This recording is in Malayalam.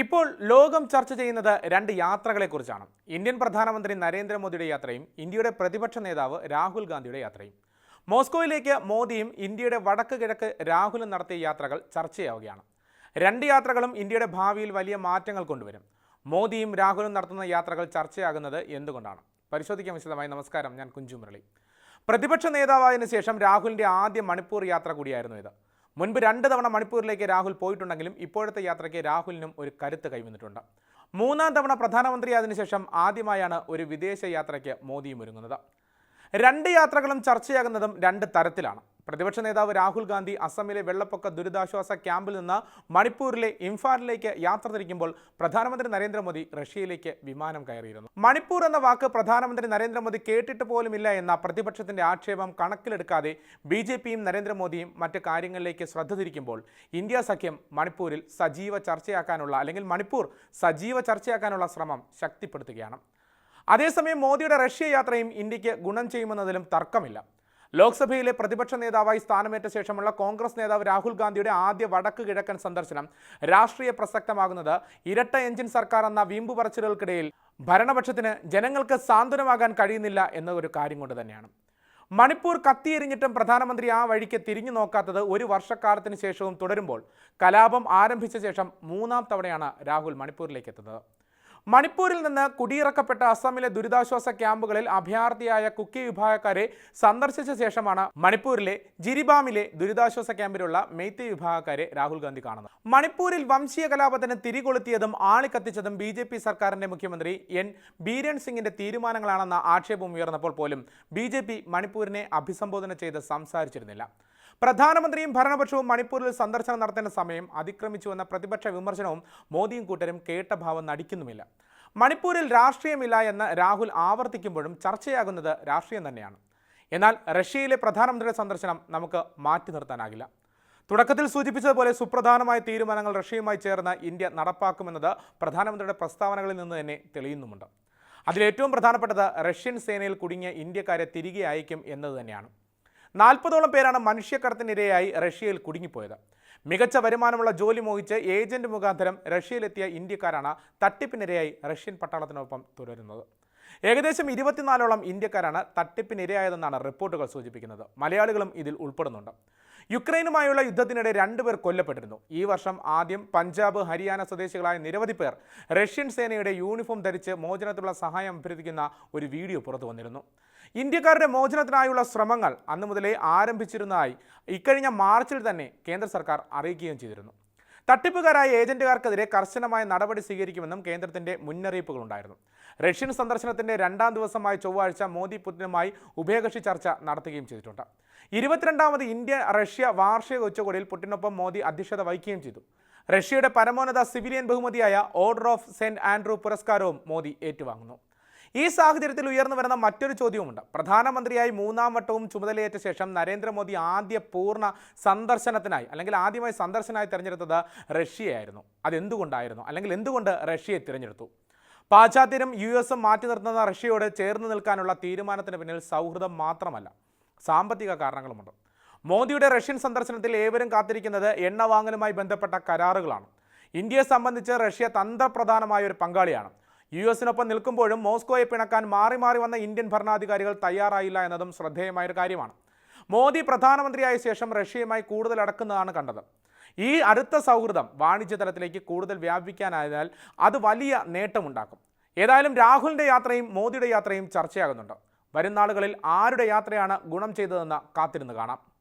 ഇപ്പോൾ ലോകം ചർച്ച ചെയ്യുന്നത് രണ്ട് യാത്രകളെക്കുറിച്ചാണ്. ഇന്ത്യൻ പ്രധാനമന്ത്രി നരേന്ദ്രമോദിയുടെ യാത്രയും ഇന്ത്യയുടെ പ്രതിപക്ഷ നേതാവ് രാഹുൽ ഗാന്ധിയുടെ യാത്രയും. മോസ്കോയിലേക്ക് മോദിയും ഇന്ത്യയുടെ വടക്ക് കിഴക്ക് രാഹുലും നടത്തിയ യാത്രകൾ ചർച്ചയാവുകയാണ്. രണ്ട് യാത്രകളും ഇന്ത്യയുടെ ഭാവിയിൽ വലിയ മാറ്റങ്ങൾ കൊണ്ടുവരും. മോദിയും രാഹുലും നടത്തുന്ന യാത്രകൾ ചർച്ചയാകുന്നത് എന്തുകൊണ്ടാണ്? പരിശോധിക്കാൻ വിശദമായി നമസ്കാരം. ഞാൻ കുഞ്ചു മുരളി. പ്രതിപക്ഷ നേതാവായതിനു ശേഷം രാഹുലിന്റെ ആദ്യ മണിപ്പൂർ യാത്ര കൂടിയായിരുന്നു ഇത്. മുൻപ് രണ്ട് തവണ മണിപ്പൂരിലേക്ക് രാഹുൽ പോയിട്ടുണ്ടെങ്കിലും ഇപ്പോഴത്തെ യാത്രയ്ക്ക് രാഹുലിനും ഒരു കരുത്ത് കൈവന്നിട്ടുണ്ട്. മൂന്നാം തവണ പ്രധാനമന്ത്രിയായതിനു ശേഷം ആദ്യമായാണ് ഒരു വിദേശ യാത്രയ്ക്ക് മോദിയും ഒരുങ്ങുന്നത്. രണ്ട് യാത്രകളും ചർച്ചയാകുന്നതും രണ്ട് തരത്തിലാണ്. പ്രതിപക്ഷ നേതാവ് രാഹുൽ ഗാന്ധി അസമിലെ വെള്ളപ്പൊക്ക ദുരിതാശ്വാസ ക്യാമ്പിൽ നിന്ന് മണിപ്പൂരിലെ ഇംഫാലിലേക്ക് യാത്ര തിരിക്കുമ്പോൾ പ്രധാനമന്ത്രി നരേന്ദ്രമോദി റഷ്യയിലേക്ക് വിമാനം കയറിയിരുന്നു. മണിപ്പൂർ എന്ന വാക്ക് പ്രധാനമന്ത്രി നരേന്ദ്രമോദി കേട്ടിട്ട് പോലുമില്ല എന്ന പ്രതിപക്ഷത്തിന്റെ ആക്ഷേപം കണക്കിലെടുക്കാതെ ബി ജെ പിയും നരേന്ദ്രമോദിയും മറ്റ് കാര്യങ്ങളിലേക്ക് ശ്രദ്ധ തിരിക്കുമ്പോൾ ഇന്ത്യ സഖ്യം മണിപ്പൂരിൽ സജീവ ചർച്ചയാക്കാനുള്ള അല്ലെങ്കിൽ മണിപ്പൂർ സജീവ ചർച്ചയാക്കാനുള്ള ശ്രമം ശക്തിപ്പെടുത്തുകയാണ്. അതേസമയം മോദിയുടെ റഷ്യ യാത്രയും ഇന്ത്യയ്ക്ക് ഗുണം ചെയ്യുമെന്നതിലും തർക്കമില്ല. ലോക്സഭയിലെ പ്രതിപക്ഷ നേതാവായി സ്ഥാനമേറ്റ ശേഷമുള്ള കോൺഗ്രസ് നേതാവ് രാഹുൽ ഗാന്ധിയുടെ ആദ്യ വടക്ക് കിഴക്കൻ സന്ദർശനം രാഷ്ട്രീയ പ്രസക്തമാകുന്നത് ഇരട്ട എഞ്ചിൻ സർക്കാർ എന്ന വീമ്പു പറച്ചിലുകൾക്കിടയിൽ ഭരണപക്ഷത്തിന് ജനങ്ങൾക്ക് സാന്ത്വനമാകാൻ കഴിയുന്നില്ല എന്ന ഒരു കാര്യം കൊണ്ട് തന്നെയാണ്. മണിപ്പൂർ കത്തിയെരിഞ്ഞിട്ടും പ്രധാനമന്ത്രി ആ വഴിക്ക് തിരിഞ്ഞു നോക്കാത്തത് ഒരു വർഷക്കാലത്തിന് ശേഷവും തുടരുമ്പോൾ കലാപം ആരംഭിച്ച ശേഷം മൂന്നാം തവണയാണ് രാഹുൽ മണിപ്പൂരിലേക്ക് എത്തുന്നത്. മണിപ്പൂരിൽ നിന്ന് കുടിയിറക്കപ്പെട്ട അസമിലെ ദുരിതാശ്വാസ ക്യാമ്പുകളിൽ അഭയാർത്ഥിയായ കുക്കി വിഭാഗക്കാരെ സന്ദർശിച്ച ശേഷമാണ് മണിപ്പൂരിലെ ജിരിബാമിലെ ദുരിതാശ്വാസ ക്യാമ്പിലുള്ള മെയ്ത്തി വിഭാഗക്കാരെ രാഹുൽ ഗാന്ധി കാണുന്നത്. മണിപ്പൂരിൽ വംശീയ കലാപത്തിന് തിരികൊളുത്തിയതും ആളിക്കത്തിച്ചതും ബി ജെ പി സർക്കാരിന്റെ മുഖ്യമന്ത്രി എൻ ബീരൻ സിംഗിന്റെ തീരുമാനങ്ങളാണെന്ന ആക്ഷേപം ഉയർന്നപ്പോൾ പോലും ബി ജെ പി മണിപ്പൂരിനെ അഭിസംബോധന ചെയ്ത് സംസാരിച്ചിരുന്നില്ല. പ്രധാനമന്ത്രിയും ഭരണപക്ഷവും മണിപ്പൂരിൽ സന്ദർശനം നടത്തേണ്ട സമയം അതിക്രമിച്ചുവെന്ന പ്രതിപക്ഷ വിമർശനവും മോദിയും കൂട്ടരും കേട്ട ഭാവം നടിക്കുന്നുമില്ല. മണിപ്പൂരിൽ രാഷ്ട്രീയമില്ല എന്ന് രാഹുൽ ആവർത്തിക്കുമ്പോഴും ചർച്ചയാകുന്നത് രാഷ്ട്രീയം തന്നെയാണ്. എന്നാൽ റഷ്യയിലെ പ്രധാനമന്ത്രിയുടെ സന്ദർശനം നമുക്ക് മാറ്റി നിർത്താനാകില്ല. തുടക്കത്തിൽ സൂചിപ്പിച്ചതുപോലെ സുപ്രധാനമായ തീരുമാനങ്ങൾ റഷ്യയുമായി ചേർന്ന് ഇന്ത്യ നടപ്പാക്കുമെന്നത് പ്രധാനമന്ത്രിയുടെ പ്രസ്താവനകളിൽ നിന്ന് തന്നെ തെളിയുന്നുമുണ്ട്. അതിലേറ്റവും പ്രധാനപ്പെട്ടത് റഷ്യൻ സേനയിൽ കുടുങ്ങിയ ഇന്ത്യക്കാരെ തിരികെ അയക്കും എന്നത് തന്നെയാണ്. നാൽപ്പതോളം പേരാണ് മനുഷ്യക്കടത്തിനിരയായി റഷ്യയിൽ കുടുങ്ങിപ്പോയത്. മികച്ച വരുമാനമുള്ള ജോലി മോഹിച്ച് ഏജന്റ് മുഖാന്തരം റഷ്യയിലെത്തിയ ഇന്ത്യക്കാരാണ് തട്ടിപ്പിനിരയായി റഷ്യൻ പട്ടാളത്തിനൊപ്പം തുടരുന്നത്. ഏകദേശം ഇരുപത്തിനാലോളം ഇന്ത്യക്കാരാണ് തട്ടിപ്പിനിരയായതെന്നാണ് റിപ്പോർട്ടുകൾ സൂചിപ്പിക്കുന്നത്. മലയാളികളും ഇതിൽ ഉൾപ്പെടുന്നുണ്ട്. യുക്രൈനുമായുള്ള യുദ്ധത്തിനിടെ രണ്ടുപേർ കൊല്ലപ്പെട്ടിരുന്നു. ഈ വർഷം ആദ്യം പഞ്ചാബ് ഹരിയാന സ്വദേശികളായ നിരവധി പേർ റഷ്യൻ സേനയുടെ യൂണിഫോം ധരിച്ച് മോചനത്തിലുള്ള സഹായം അഭ്യർത്ഥിക്കുന്ന ഒരു വീഡിയോ പുറത്തു വന്നിരുന്നു ഇന്ത്യക്കാരുടെ മോചനത്തിനായുള്ള ശ്രമങ്ങൾ അന്നു മുതലേ ആരംഭിച്ചിരുന്നതായി ഇക്കഴിഞ്ഞ മാർച്ചിൽ തന്നെ കേന്ദ്ര സർക്കാർ അറിയിക്കുകയും ചെയ്തിരുന്നു. തട്ടിപ്പുകാരായ ഏജന്റുകാർക്കെതിരെ കർശനമായ നടപടി സ്വീകരിക്കുമെന്നും കേന്ദ്രത്തിന്റെ മുന്നറിയിപ്പുകളുണ്ടായിരുന്നു റഷ്യൻ സന്ദർശനത്തിന്റെ രണ്ടാം ദിവസമായ ചൊവ്വാഴ്ച മോദി പുതിനുമായി ഉഭയകക്ഷി ചർച്ച നടത്തുകയും ചെയ്തിട്ടുണ്ട്. ഇരുപത്തിരണ്ടാമത് ഇന്ത്യ റഷ്യ വാർഷിക ഉച്ചകോടിയിൽ പുടിനൊപ്പം മോദി അധ്യക്ഷത വഹിക്കുകയും ചെയ്തു. റഷ്യയുടെ പരമോന്നത സിവിലിയൻ ബഹുമതിയായ ഓർഡർ ഓഫ് സെന്റ് ആൻഡ്രൂ പുരസ്കാരവും മോദി ഏറ്റുവാങ്ങുന്നു. ഈ സാഹചര്യത്തിൽ ഉയർന്നു വരുന്ന മറ്റൊരു ചോദ്യവുമുണ്ട്. പ്രധാനമന്ത്രിയായി മൂന്നാം വട്ടവും ചുമതലയേറ്റ ശേഷം നരേന്ദ്രമോദി ആദ്യ പൂർണ സന്ദർശനത്തിനായി അല്ലെങ്കിൽ ആദ്യമായി സന്ദർശനമായി തിരഞ്ഞെടുത്തത് റഷ്യയായിരുന്നു. അതെന്തുകൊണ്ടായിരുന്നു? അല്ലെങ്കിൽ എന്തുകൊണ്ട് റഷ്യയെ തിരഞ്ഞെടുത്തു? പാശ്ചാത്യരും യു എസും മാറ്റി നിർത്തുന്ന റഷ്യയോട് ചേർന്ന് നിൽക്കാനുള്ള തീരുമാനത്തിന് പിന്നിൽ സൗഹൃദം മാത്രമല്ല സാമ്പത്തിക കാരണങ്ങളുമുണ്ട്. മോദിയുടെ റഷ്യൻ സന്ദർശനത്തിൽ ഏവരും കാത്തിരിക്കുന്നത് എണ്ണ വാങ്ങലുമായി ബന്ധപ്പെട്ട കരാറുകളാണ്. ഇന്ത്യയെ സംബന്ധിച്ച് റഷ്യ തന്ത്രപ്രധാനമായ ഒരു പങ്കാളിയാണ്. യു എസിനൊപ്പം നിൽക്കുമ്പോഴും മോസ്കോയെ പിണക്കാൻ മാറി മാറി വന്ന ഇന്ത്യൻ ഭരണാധികാരികൾ തയ്യാറായില്ല എന്നതും ശ്രദ്ധേയമായൊരു കാര്യമാണ്. മോദി പ്രധാനമന്ത്രിയായ ശേഷം റഷ്യയുമായി കൂടുതൽ അടക്കുന്നതാണ് കണ്ടത്. ഈ അടുത്ത സൗഹൃദം വാണിജ്യ തലത്തിലേക്ക് കൂടുതൽ വ്യാപിക്കാനായതിനാൽ അത് വലിയ നേട്ടമുണ്ടാക്കും. ഏതായാലും രാഹുലിന്റെ യാത്രയും മോദിയുടെ യാത്രയും ചർച്ചയാകുന്നുണ്ട്. വരും നാളുകളിൽ ആരുടെ യാത്രയാണ് ഗുണം ചെയ്തതെന്ന് കാത്തിരുന്ന് കാണാം.